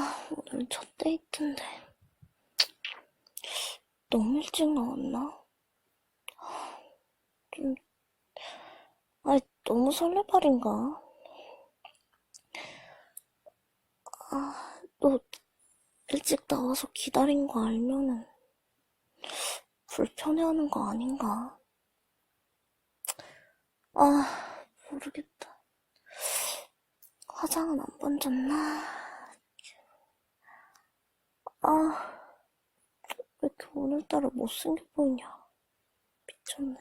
아, 오늘 첫 데이트인데. 너무 일찍 나왔나? 좀, 아이, 너무 설레발인가? 아, 너 일찍 나와서 기다린 거 알면은 불편해하는 거 아닌가? 아, 모르겠다. 화장은 안 번졌나? 아, 왜 이렇게 오늘따라 못생겨 보이냐? 미쳤네.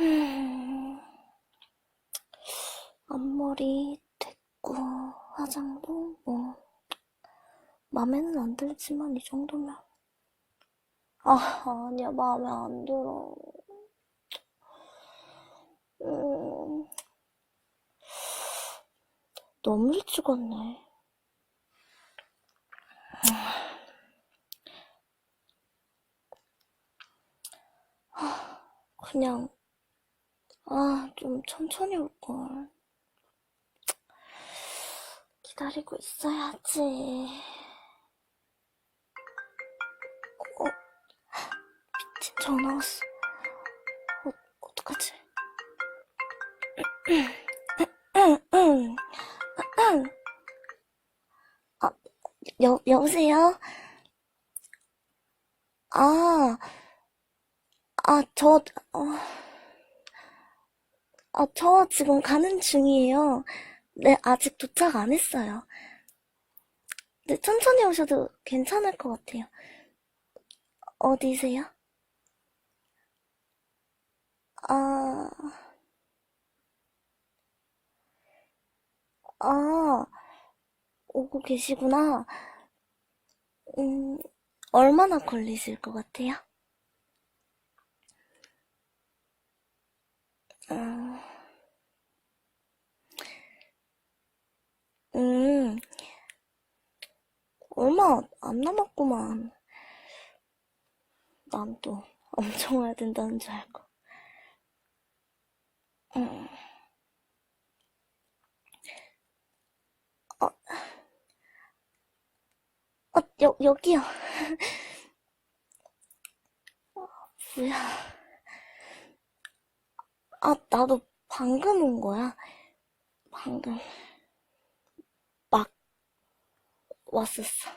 음, 앞머리 됐고, 화장도 뭐, 맘에는 안 들지만 이 정도면. 아, 아니야, 마음에 안 들어. 음, 너무 일찍 왔네. 그냥, 아, 좀 천천히 올걸. 기다리고 있어야지. 어, 미친 전화 왔어. 어, 어떡하지? 아, 여, 여보세요? 아, 아, 저, 어, 아, 저 지금 가는 중이에요. 네, 아직 도착 안 했어요. 네, 천천히 오셔도 괜찮을 것 같아요. 어디세요? 아, 아, 오고 계시구나. 음, 얼마나 걸리실 것 같아요? 음, 음, 얼마 안 남았구만. 난 또 엄청 와야 된다는 줄 알고. 음, 어, 어, 여, 여기요. 뭐야. 아, 나도 방금 온 거야. 방금. 왔었어.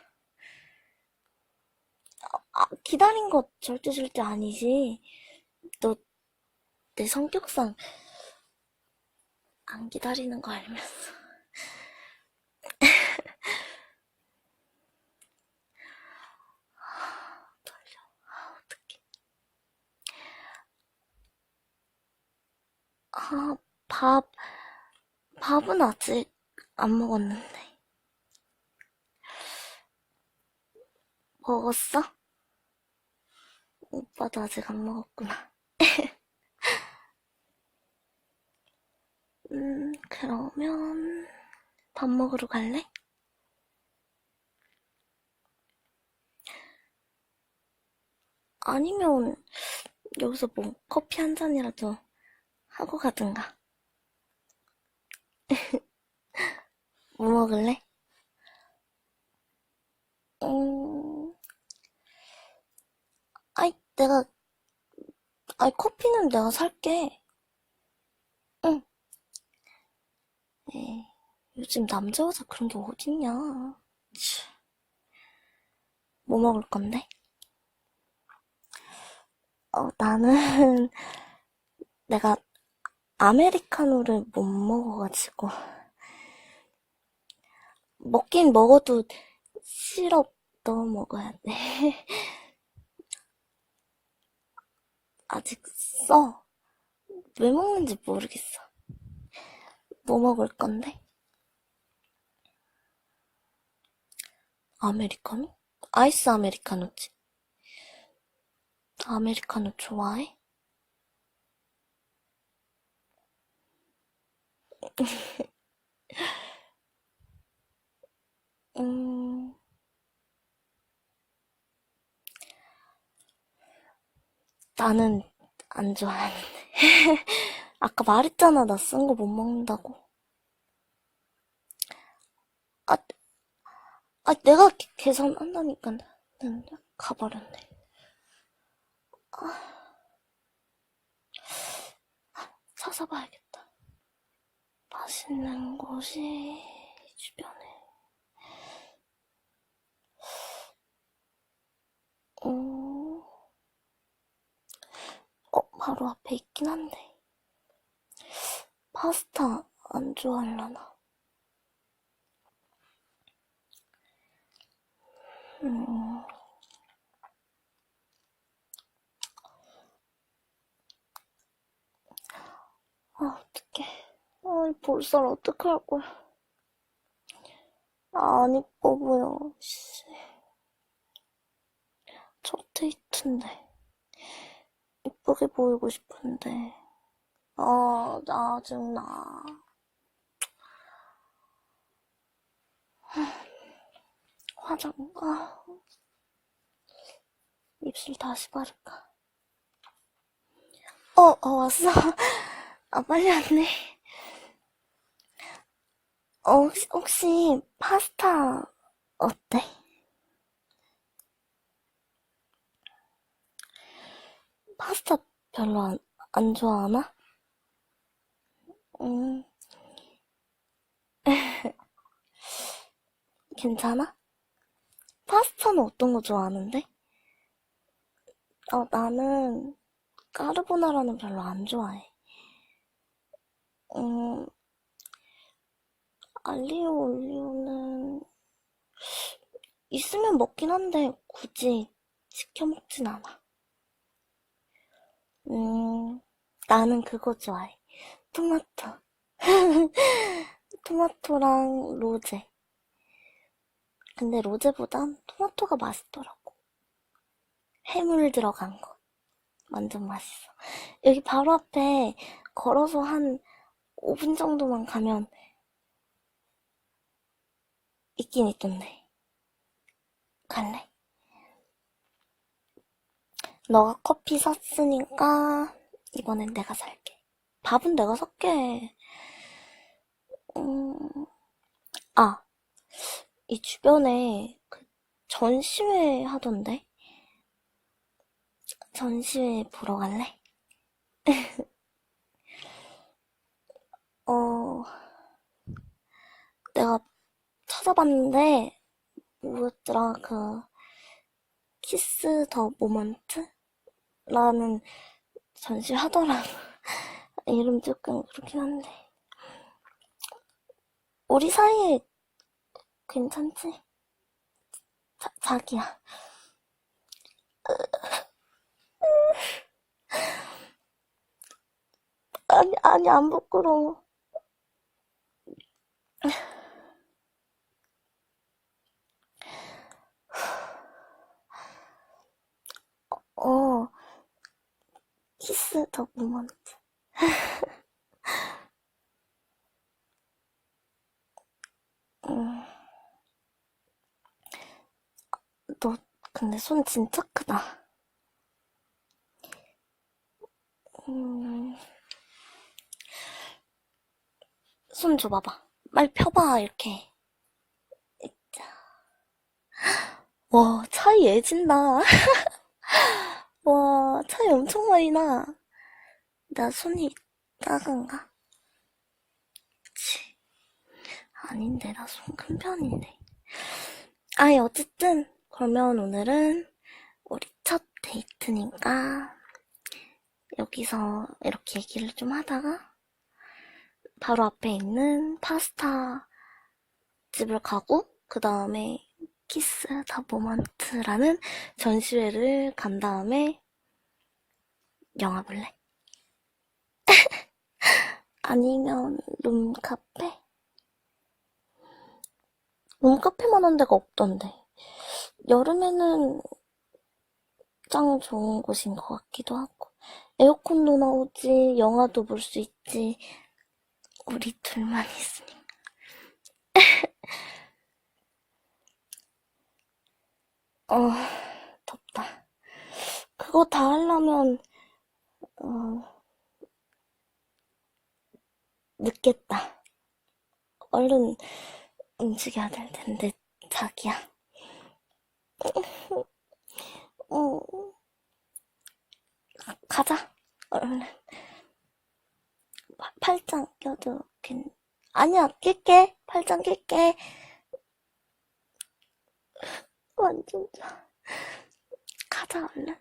아, 기다린 거 절대 절대 아니지. 너 내 성격상 안 기다리는 거 알면서. 아. 아, 밥, 밥은 아직 안 먹었는데. 먹었어? 오빠도 아직 안 먹었구나. 음, 그러면 밥 먹으러 갈래? 아니면 여기서 뭐 커피 한 잔이라도 하고 가든가. 뭐 먹을래? 음, 아이, 내가, 아이, 커피는 내가 살게. 응. 에이, 요즘 남자 여자 그런 게 어딨냐. 치, 뭐 먹을 건데? 어, 나는 내가 아메리카노를 못 먹어가지고. 먹긴 먹어도 시럽 넣어 먹어야 돼. 아직 써. 왜 먹는지 모르겠어. 뭐 먹을 건데? 아메리카노? 아이스 아메리카노지. 아메리카노 좋아해? 음, 나는 안 좋아하는데. 아까 말했잖아, 나 쓴 거 못 먹는다고. 아, 아, 내가 계- 계산한다니까. 는 가버렸네. 아, 찾아봐야겠다. 맛있는 곳이 주변에. 음, 어, 바로 앞에 있긴 한데. 파스타 안 좋아하려나? 음, 아, 어떡해. 아, 이 볼살 어떡할 거야. 아, 안 이뻐 보여. 씨. 첫 데이트인데. 이쁘게 보이고 싶은데. 아, 짜증나. 화장, 아. 입술 다시 바를까? 어, 어, 왔어. 아, 빨리 왔네. 어, 혹시, 혹시 파스타 어때? 파스타 별로 안, 안 좋아하나? 음, 괜찮아? 파스타는 어떤 거 좋아하는데? 어, 나는 까르보나라는 별로 안 좋아해. 음, 알리오 올리오는 있으면 먹긴 한데 굳이 시켜 먹진 않아. 음, 나는 그거 좋아해. 토마토. 토마토랑 로제. 근데 로제보단 토마토가 맛있더라고. 해물 들어간 거. 완전 맛있어. 여기 바로 앞에 걸어서 한 5분 정도만 가면 있긴 있던데. 갈래? 너가 커피 샀으니까 이번엔 내가 살게. 밥은 내가 살게. 음, 아, 이 주변에 그 전시회 하던데? 전시회 보러 갈래? 어, 내가 찾아봤는데, 뭐였더라, 그, 키스 더 모먼트? 라는 전시 하더라고. 이름 조금 그렇긴 한데. 우리 사이에 괜찮지? 자, 자기야. 아니, 아니, 안 부끄러워. 어, 키스 더 모먼트. 음, 너, 근데 손 진짜 크다. 음, 손 줘봐봐. 빨리 펴봐, 이렇게. 와, 차이 애진다. 와, 차이 엄청 많이 나. 나 손이 작은가? 그치. 아닌데, 나 손 큰 편인데. 아니, 어쨌든, 그러면 오늘은 우리 첫 데이트니까, 여기서 이렇게 얘기를 좀 하다가, 바로 앞에 있는 파스타 집을 가고, 그 다음에 키스 더 모먼트라는 전시회를 간 다음에 영화 볼래? 아니면 룸카페? 룸카페만 한 데가 없던데. 여름에는 짱 좋은 곳인 것 같기도 하고. 에어컨도 나오지, 영화도 볼 수 있지. 우리 둘만 있으니까. 어, 덥다. 그거 다 하려면, 어, 늦겠다. 얼른 움직여야 될 텐데, 자기야. 음, 가자, 얼른. 파- 팔짱 껴도 괜, 아니야, 낄게. 팔짱 낄게. 완전 좋아. 가자, 얼른.